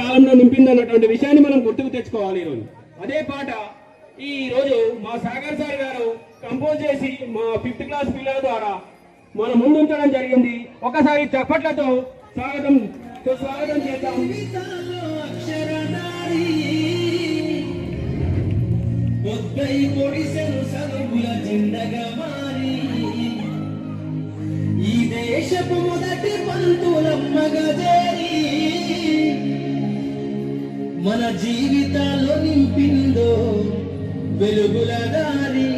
కాలంలో నింపింది అన్నటువంటి విషయాన్ని మనం గుర్తుకు తెచ్చుకోవాలి ఈరోజు. అదే పాట ఈ రోజు మా సాగర్ సార్ గారు కంపోజ్ చేసి మా ఫిఫ్త్ క్లాస్ పిల్లల ద్వారా మన ముందు ఉంచడం జరిగింది. ఒకసారి చప్పట్లతో స్వాగతం స్వాగతం చేద్దాం. ఈ దేశపు మొదటి పంతులమ్మగా చేరి మన జీవితాల్లో నింపిందో వెలుగుల దారి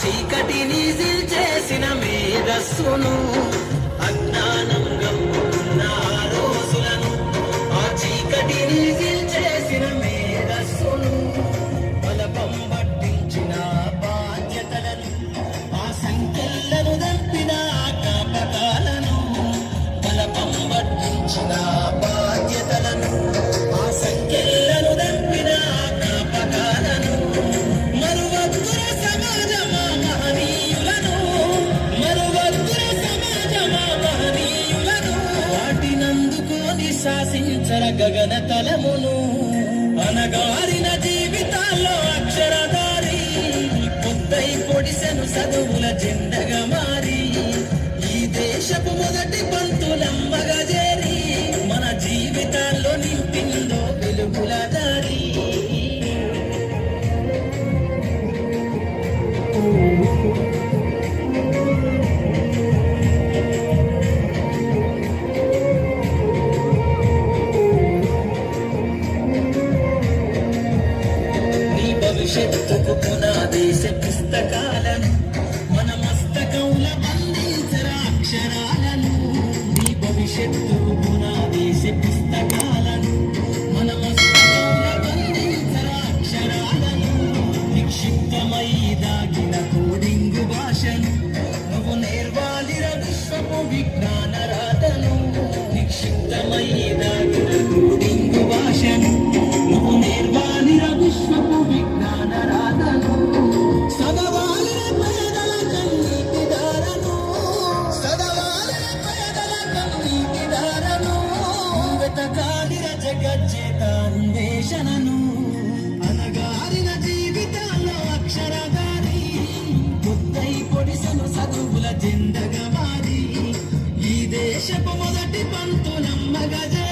చీకటిని చేసిన మేధస్సును అజ్ఞానం గమ్ముకున్న ఆ రోజులను ఆ చీకటిని శాసించర గగన తలమును అనగారిన విజ్ఞాన రాతను నిక్షిప్తమై దాగిన భాషను నువ్వు నేర్వాలిర విశ్వపు విజ్ఞాన రాతను సదవాలిన పేదల పంతులమ్మ గజ.